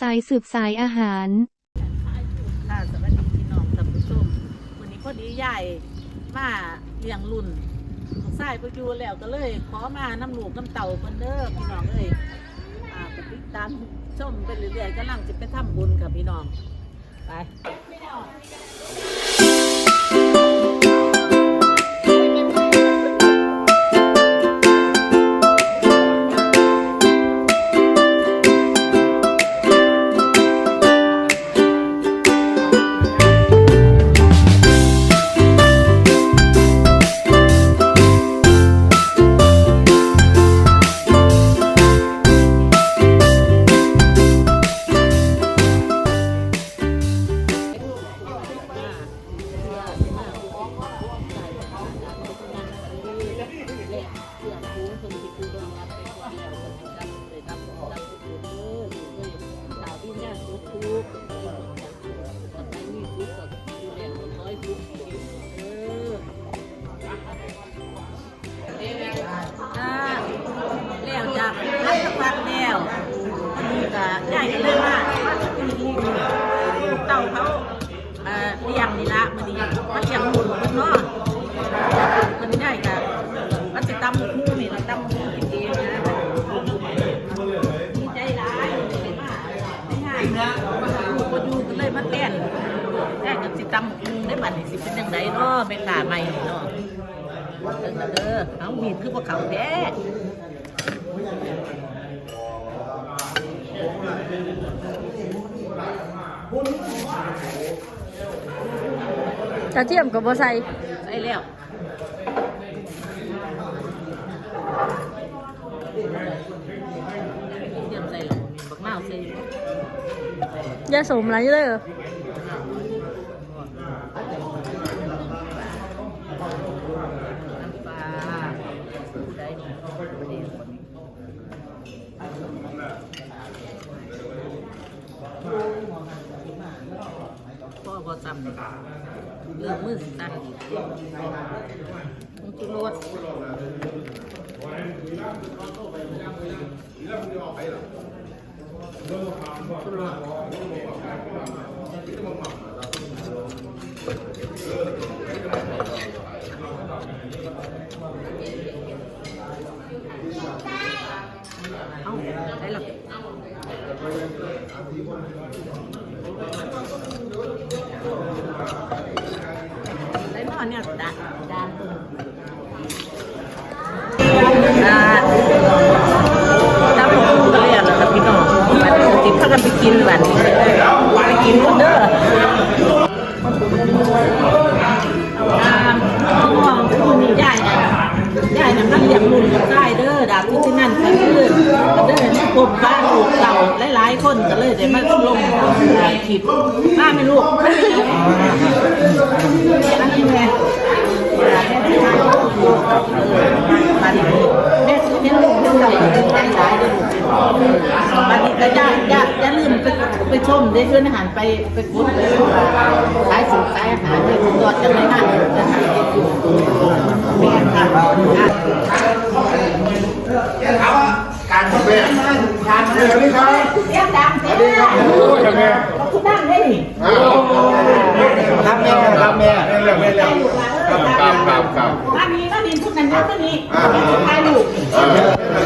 สายสืบสายอาหาร ค่ะสวัสดีพี่น้องท่านผู้ชมวันนี้พอดียายมาเลี้ยงรุ่นลูกชายไปอยู่แล้วก็เลย ขอมาน้ำลูกน้ำเต่าเพิ่นเด้อพี่น้องเอ้ยอ่าไปติดตามชมไปเรื่อยๆกำลังจะไปทำบุญกับพี่น้องไป กระเทียมกับบัใส่ใส่แล้วเตรียมใส่แล้วมีบักนาวใส่อยู่ยาสมอะไรเลยน้ำปลาใส่หน่อยประเดี๋ยวก่อนพ่อพอจำ เรื่องมือสั่นอีกผงชูรสเอาได้หรอ ถ่ายคลิปมาไม่ลูกอันนี้แม่แม่ที่ทานบัดนี้แม่เห็นลูกเห็นเต่าเป็นใจร้ายเลยบัดนี้ก็ย่าย่าย่าลืมไปไปชมได้ด้วยอาหารไปไปกดเลยขายสินค้าอาหารเนี่ยสุดยอดจังเลยนจะหาเองอยู่แม่ค่ะการทำแบบการเรื่องนี้ครับเสียงดังเสียงดังโอ้ยแม่ ครับแม่รับแม่เรื่องแม่เรื่องครับครับครับครับมามีมาดินทุกนั้นนะทุกนี้ถ่ายรูปเออ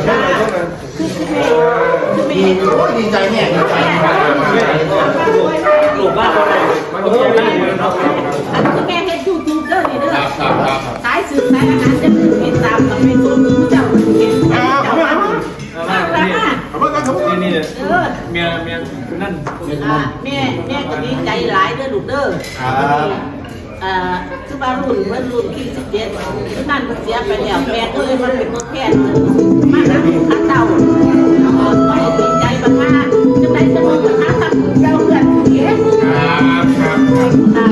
เช่นเลยเช่นเลยคือคือเมย์คือเมดีดีใจแม่ดีใจลูกบ้านอะไรมันก็ไม่ได้อันคือแม่เฮ็ดยูทูบเด้อนี่เด้อครับครับครับสายสื่อสายอาหารจะติดตามกับเป็นตัวมือเจ้าเห็น นครับนี่นี่เออเมียเมียคุณนั่นอ่าแม่แม่ก็ดีใจหลายเด้อลูกเด้อครับ อ่าคือว่ารุ่นเพิ่นรุ่นที่สิบเจ็ดนั่นเพิ่นเสียไปแล้วแม่ก็เลยมาเป็นตัวแทนมาหาข้าเต่าเอาไปดีใจมากๆจะได้สนุกกับข้าตักเจ้าเพื่อนเย้ครับครับครับตาม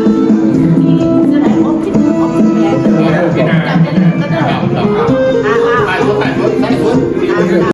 ที่จะได้พบที่มือของแม่ก็ได้จำได้ก็ได้อ่าอ่าใส่ชุดใส่ชุดใส่ชุด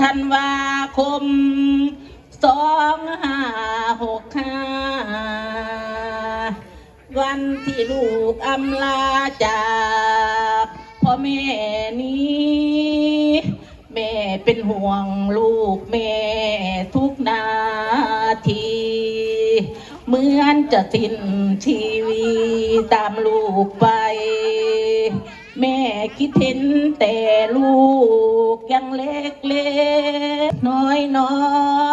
ธันวาคมสองห้าหกห้าวันที่ลูกอำลาจากพ่อแม่นี้ แม่เป็นห่วงลูกแม่ทุกนาทีเหมือนจะสิ้นชีวิตตามลูกไป แม่คิดเห็นแต่ลูกยังเล็กเล็กน้อยน้อ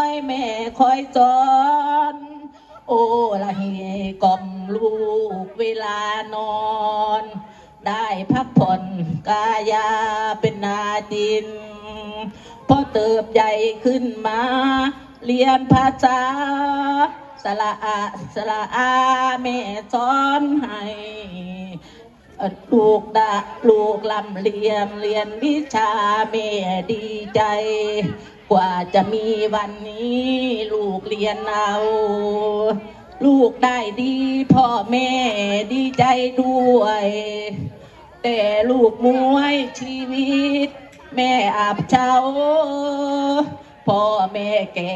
ยแม่คอยสอนโอละเฮกล่อมลูกเวลานอน ได้พักผ่อนกายาเป็นนาดินพอเติบใหญ่ขึ้นมา เรียนภาษาสละอาสละอาแม่สอนให้ ลูกดาลูกลำเรียนเรียนวิชาแม่ดีใจ กว่าจะมีวันนี้ ลูกเรียนเอา ลูกได้ดีพ่อแม่ดีใจด้วย แต่ลูกมวยชีวิต แม่อาบเช้าพ่อแม่แก่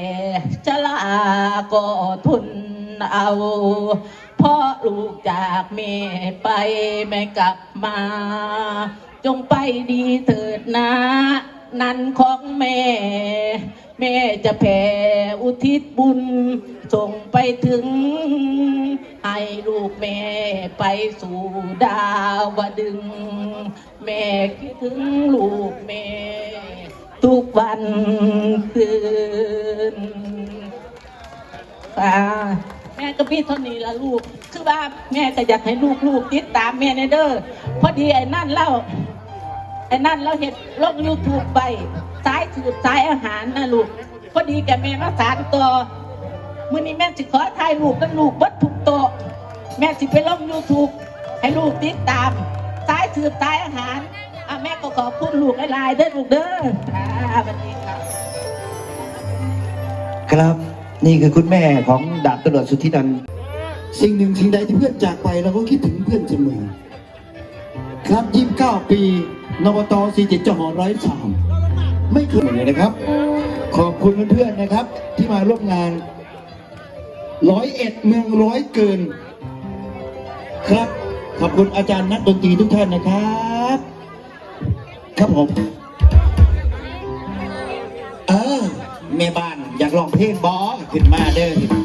ชราก็ทนเอา พราะลูกจากแม่ไปไม่กลับมา จงไปดีเถิดนะ นันของแม่ แม่จะแผ่อุทิศบุญ ส่งไปถึง ให้ลูกแม่ไปสู่ดาวดึง แม่คิดถึงลูกแม่ ทุกวันคืนป้า ม่ก็พี่เท่านี้ละลูก คือว่าแม่ก็อยากให้ลูกลูกติดตามแม่ในเด้อพอดีไอ้นั่นเล่าไอ้นั่นเราเห็นลงยูทูบไปสายสืบสายอาหารนะลูกพอดีแกแม่มาสารตัวมื่อนี้แม่สิขอถ่ายรูปกับลูกบัดทุกโตแม่สิไปลงยูทูบให้ลูกติดตามสายสืบสายอาหารอะแม่ก็ขอบคุณลูกหลายๆเด้อลูกเด้ออ่าสวัสดีครับครับ นี่คือคุณแม่ของดาบตำรวจสุทธินันสิ่งหนึ่งสิ่งใดที่เพื่อนจากไปเราก็คิดถึงเพื่อนเสมอครับยี่สิบเก้าปีนวตสี่เจ็ดจหอร้อยสามไม่เคยเลยนะครับ ขอบคุณเพื่อนๆนะครับ ที่มาร่วมงานร้อยเอ็ดเมืองร้อยเกิน ครับ ขอบคุณอาจารย์นักดนตรีทุกท่านนะครับ ครับผมเออแม่บ้าน อยากลองเพลงบอขึ้นมาเด้อ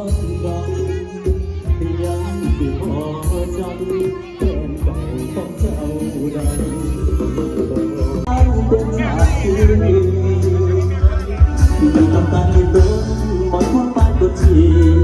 อนดังยังสิพอจำเป็นก่างเจ้าดังเอาเป็นหาคืนดีที่ทำตาให้โดนหมดความปานกดที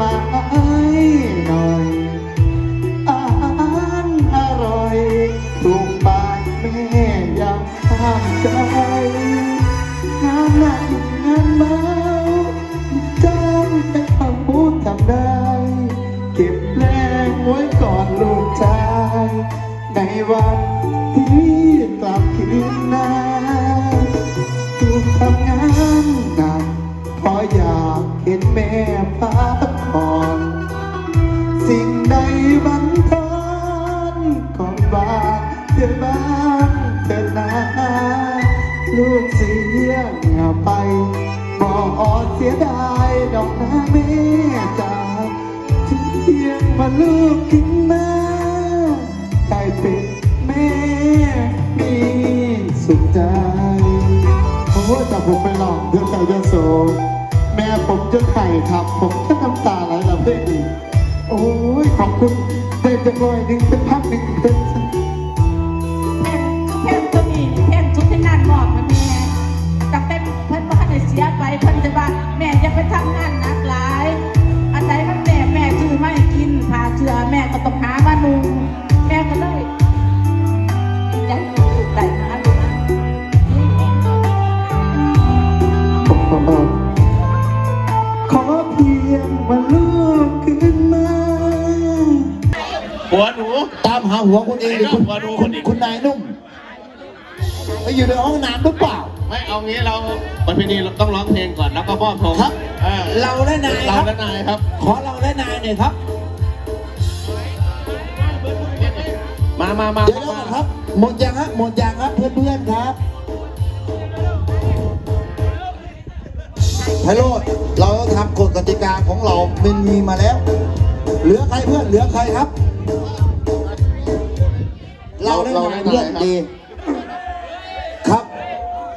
มาให้หน่อยอาหารอร่อยถูกปากแม่ยังห้ามใจงานหนักงานเบาจ้างให้เขาทำได้ เก็บแรงไว้ก่อนลูกชาย ในวันที่ ลูกกินมาได้เป็นแม่มีสุขใจโอ้แต่ผมไปหลอกเดือนเก่าเดือนโสแม่ผมจะไข่ครับ ผมจะน้ำตาไหลละเพื่อนอีกโอ้ยขอบคุณเด็กจะลอยหนึ่งเป็นพักหนึ่งเป็นแผ่นตัวนี้แผ่นชุดที่งานมอบนะแม่แต่เป็นเพิ่อนบ่ทันได้เสียไปเพิ่อนจะว่าแม่จะไปทำงานนัก ก็ต้องหามานุ่งแม่ก็เลยใจได้มาลูกนะขอเพียงมาลูกขึ้นมาหัวหนูตามหาหัวคุณเองหรือคุณหัวดูคุคนณอีกคุณนายนุ่มไปอยู่ในห้องน้ำหรือเปล่า ไม่เอางี้เราวันพิธีเราต้องร้องเพลงก่อนแล้วก็มอบธงครับออเราและนายเราครับและนายครับ ขอเราและนายหน่อยครับ มามามาเดี๋ยวก่อนครับ หมดยังฮะหมดยังครับเพื่อนๆครับไพโรดเราต้องทำกฎกติกาของเรามันมีมาแล้ว เหลือใครเพื่อนเหลือใครครับ เราได้นายเพื่อนดี ครับ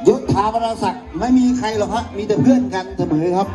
ยศถาบรรดาศักดิ์ไม่มีใครหรอกฮะมีแต่เพื่อนกันเสมอครับ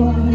ก็